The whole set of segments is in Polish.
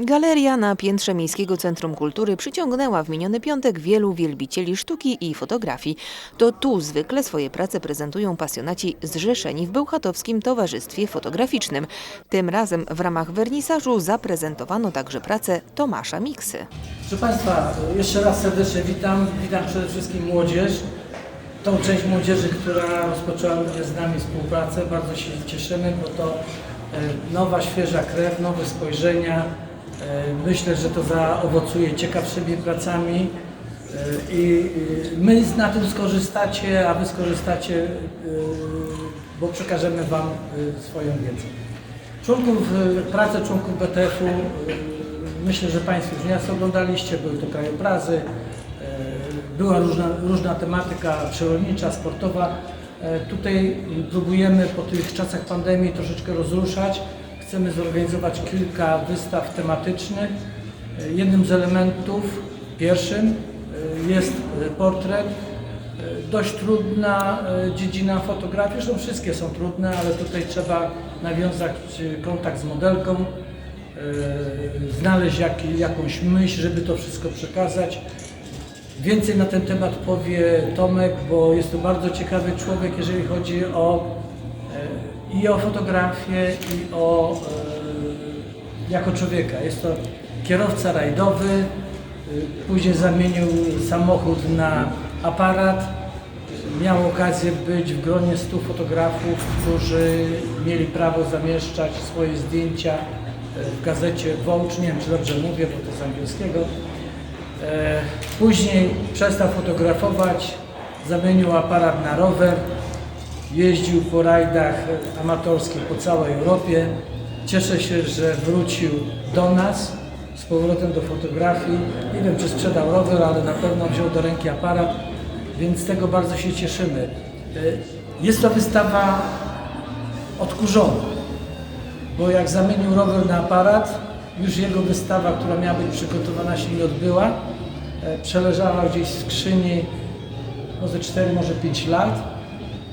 Galeria na piętrze Miejskiego Centrum Kultury przyciągnęła w miniony piątek wielu wielbicieli sztuki i fotografii. To tu zwykle swoje prace prezentują pasjonaci zrzeszeni w Bełchatowskim Towarzystwie Fotograficznym. Tym razem w ramach wernisażu zaprezentowano także pracę Tomasza Miksy. Proszę Państwa, jeszcze raz serdecznie witam. Witam przede wszystkim młodzież. Tą część młodzieży, która rozpoczęła również z nami współpracę. Bardzo się cieszymy, bo to e, nowa, świeża krew, nowe spojrzenia. E, Myślę, że to zaowocuje ciekawszymi pracami e, i e, my na tym skorzystacie, a Wy skorzystacie, bo przekażemy Wam swoją wiedzę. Członków, pracę członków BTF-u myślę, że Państwo już nieraz oglądaliście, były to krajobrazy, była różna, różna tematyka przyrodnicza, sportowa. Tutaj próbujemy po tych czasach pandemii troszeczkę rozruszać. Chcemy zorganizować kilka wystaw tematycznych. Jednym z elementów, pierwszym, e, jest e, portret. E, Dość trudna dziedzina fotografii, zresztą wszystkie są trudne, ale tutaj trzeba nawiązać kontakt z modelką, znaleźć jak, jakąś myśl, żeby to wszystko przekazać. Więcej na ten temat powie Tomek, bo jest to bardzo ciekawy człowiek, jeżeli chodzi o i o fotografię, i o e, jako człowieka. Jest to kierowca rajdowy, e, później zamienił samochód na aparat. Miał okazję być w gronie 100 fotografów, którzy mieli prawo zamieszczać swoje zdjęcia e, w gazecie Vogue. Nie wiem, czy dobrze mówię, bo to z angielskiego. E, Później przestał fotografować, zamienił aparat na rower, jeździł po rajdach amatorskich po całej Europie. Cieszę się, że wrócił do nas z powrotem do fotografii. Nie wiem, czy sprzedał rower, ale na pewno wziął do ręki aparat, więc z tego bardzo się cieszymy. E, Jest to wystawa odkurzona, bo jak zamienił rower na aparat, już jego wystawa, która miała być przygotowana, się nie odbyła. E, Przeleżała gdzieś w skrzyni może 4, może 5 lat.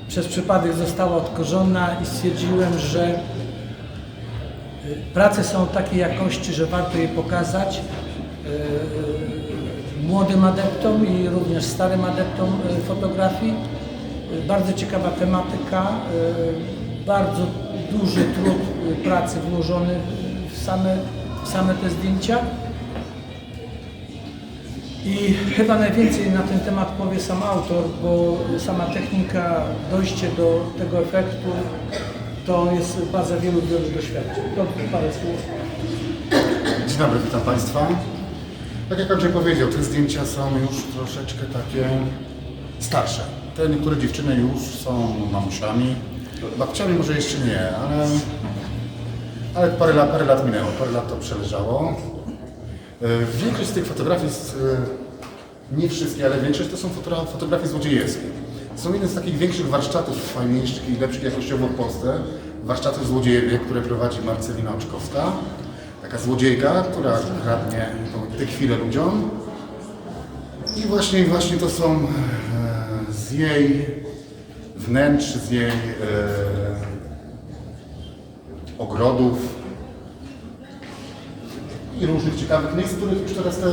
Przez przypadek została odkurzona i stwierdziłem, że y, prace są takiej jakości, że warto je pokazać y, młodym adeptom i również starym adeptom y, fotografii. Y, Bardzo ciekawa tematyka, y, bardzo duży trud y, pracy włożony w same, w same te zdjęcia. I chyba najwięcej na ten temat powie sam autor, bo sama technika, dojście do tego efektu to jest baza wielu, wielu doświadczeń. To parę słów. Dzień dobry, witam Państwa. Tak jak Andrzej powiedział, te zdjęcia są już troszeczkę takie starsze. Te niektóre dziewczyny już są mamusiami. Babciami może jeszcze nie, ale, ale parę, lat, parę lat minęło, parę lat to przeleżało. E, Większość z tych fotografii, e, nie wszystkie, ale większość to są fotogra- fotografie złodziejskie. Są jeden z takich większych warsztatów fajniejszych i lepszych jakościowo w Polsce. Warsztatów złodziejewie, które prowadzi Marcelina Oczkowska. Taka złodziejka, która kradnie te chwile ludziom. I właśnie, właśnie to są e, z jej wnętrz, z jej e, ogrodów, i różnych ciekawych miejsc, których już teraz te,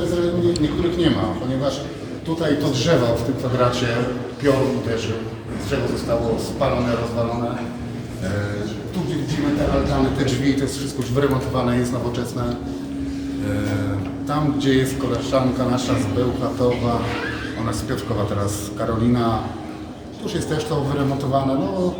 nie- niektórych nie ma, ponieważ tutaj to drzewo w tym kwadracie piorun uderzył, drzewo zostało spalone, rozwalone. E, tu gdzie widzimy te altany, te drzwi, to jest wszystko już wyremontowane, jest nowoczesne. E, tam gdzie jest koleżanka nasza z Bełchatowa, ona z Piotrkowa teraz, Karolina, tu już jest też to wyremontowane, no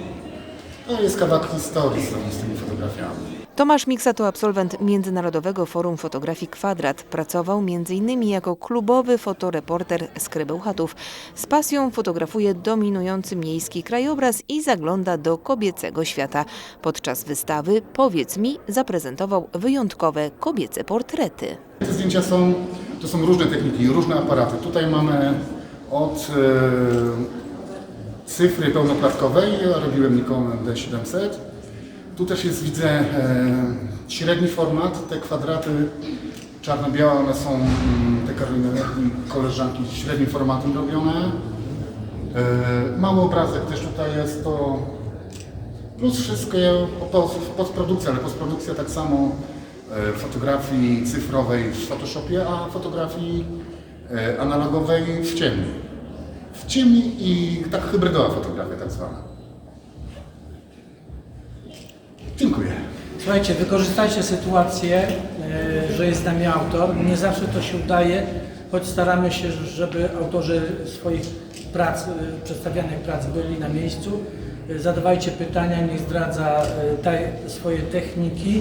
to jest kawałek historii z tymi fotografiami. Tomasz Miksa to absolwent Międzynarodowego Forum Fotografii Kwadrat. Pracował m.in. jako klubowy fotoreporter z Krybełchatów. Z pasją fotografuje dominujący miejski krajobraz i zagląda do kobiecego świata. Podczas wystawy Powiedz mi zaprezentował wyjątkowe kobiece portrety. Te zdjęcia są, to są różne techniki, różne aparaty. Tutaj mamy od e, cyfry pełnoklatkowej, ja robiłem Nikon D700. Tu też jest, widzę, e, średni format, te kwadraty czarno-białe, one są, mm, te Karoliny koleżanki, średnim formatem robione. E, mały obrazek też tutaj jest, to plus wszystko, post- postprodukcja, ale postprodukcja tak samo e, fotografii cyfrowej w Photoshopie, a fotografii e, analogowej w ciemni. W ciemni i tak hybrydowa fotografia tak zwana. Dziękuję. Słuchajcie, wykorzystajcie sytuację, e, że jest z nami autor. Nie zawsze to się udaje, choć staramy się, żeby autorzy swoich prac, e, przedstawianych prac byli na miejscu. E, Zadawajcie pytania, niech zdradza swoje techniki,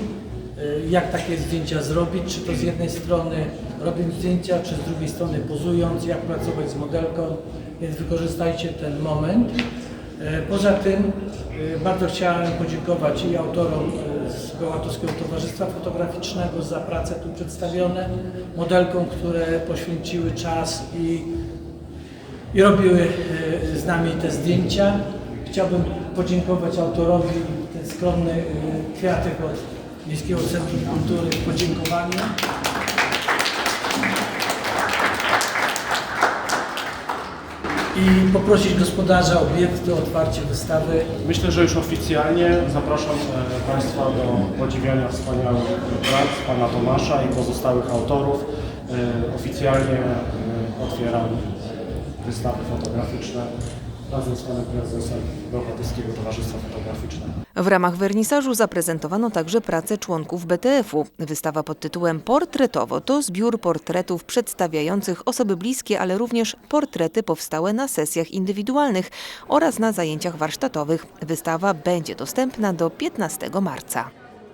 jak takie zdjęcia zrobić, czy to z jednej strony robiąc zdjęcia, czy z drugiej strony pozując, jak pracować z modelką, więc wykorzystajcie ten moment. Poza tym bardzo chciałem podziękować i autorom e, z Bełatowskiego Towarzystwa Fotograficznego za pracę tu przedstawione, modelkom, które poświęciły czas i, i robiły e, z nami te zdjęcia. Chciałbym podziękować autorowi ten skromny kwiatek od Miejskiego Centrum Kultury w podziękowaniu. I poprosić gospodarza obiektu o otwarcie wystawy Myślę, że już oficjalnie zapraszam e, Państwa do podziwiania wspaniałych prac Pana Tomasza i pozostałych autorów. E, Oficjalnie e, otwieram wystawy fotograficzne razem z Panem Prezesem Towarzystwa Fotograficznego. W ramach wernisażu zaprezentowano także pracę członków BTF-u. Wystawa pod tytułem Portretowo to zbiór portretów przedstawiających osoby bliskie, ale również portrety powstałe na sesjach indywidualnych oraz na zajęciach warsztatowych. Wystawa będzie dostępna do 15 marca.